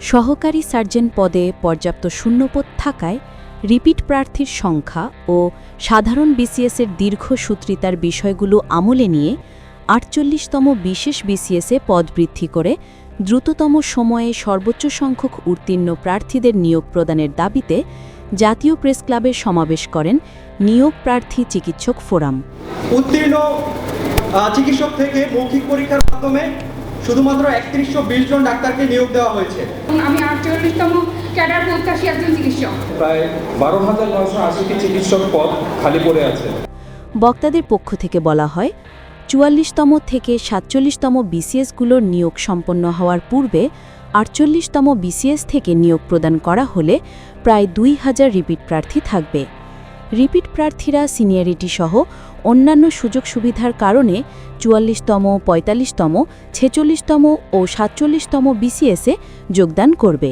সহকারী সার্জন পদে পর্যাপ্ত শূন্যপদ থাকায় রিপিট প্রার্থীর সংখ্যা ও সাধারণ বিসিএসের দীর্ঘসূত্রিতার বিষয়গুলো আমলে নিয়ে আটচল্লিশতম বিশেষ বিসিএসে পদ বৃদ্ধি করে দ্রুততম সময়ে সর্বোচ্চ সংখ্যক উত্তীর্ণ প্রার্থীদের নিয়োগ প্রদানের দাবিতে জাতীয় প্রেস ক্লাবের সমাবেশ করেন নিয়োগ প্রার্থী চিকিৎসক ফোরাম। উত্তীর্ণ চিকিৎসক থেকে মৌখিক পরীক্ষার মাধ্যমে শুধুমাত্র একত্রিশশো বিশ জন ডাক্তারকে নিয়োগ দেওয়া হয়েছে। আমি আটচল্লিশতম ক্যাডার প্রত্যাশী একজন চিকিৎসক। প্রায় বারো হাজার নয়শো আশিটি চিকিৎসক পদ খালি পড়ে আছে। বক্তাদের পক্ষ থেকে বলা হয় চুয়াল্লিশতম থেকে সাতচল্লিশতম বিসিএসগুলোর নিয়োগ সম্পন্ন হওয়ার পূর্বে আটচল্লিশতম বিসিএস থেকে নিয়োগ প্রদান করা হলে প্রায় দুই হাজার রিপিট প্রার্থী থাকবে। রিপিট প্রার্থীরা সিনিয়রিটি সহ অন্যান্য সুযোগ সুবিধার কারণে চুয়াল্লিশতম, পঁয়তাল্লিশতম, ছেচল্লিশতম ও সাতচল্লিশতম বিসিএসে যোগদান করবে।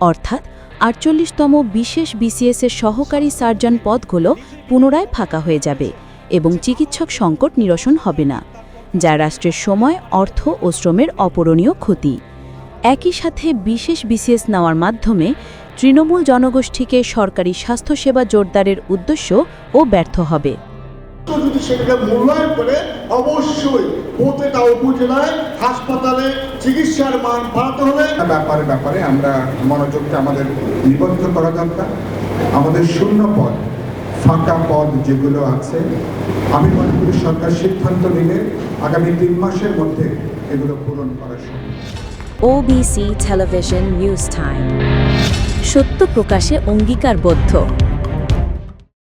অর্থাৎ আটচল্লিশতম বিশেষ বিসিএসের সহকারী সার্জন পদগুলো পুনরায় ফাঁকা হয়ে যাবে এবং চিকিৎসক সংকট নিরসন হবে না, যা রাষ্ট্রের সময়, অর্থ ও শ্রমের অপূরণীয় ক্ষতি। একই সাথে বিশেষ বিসিএস নেওয়ার মাধ্যমে তৃণমূল জনগোষ্ঠীকে সরকারি স্বাস্থ্যসেবা জোরদারের উদ্দেশ্য ও ব্যর্থ হবে। যদি সেটাকে মূল্যায়ন করে অবশ্যই প্রত্যেকটা উপজেলায় হাসপাতালে চিকিৎসার মান বাড়াতে হবে। ব্যাপারে ব্যাপারে আমরা মনোযোগটা আমাদের নিবদ্ধ করা দরকার। আমাদের শূন্য পদ ফাঁকা পদ যেগুলো আছে আমি মনে করি সরকার সিদ্ধান্ত নিলে আগামী তিন মাসের মধ্যে এগুলো পূরণ করা সম্ভব। ওবিসি টেলিভিশন নিউজ টাইম সত্য প্রকাশে অঙ্গীকারবদ্ধ।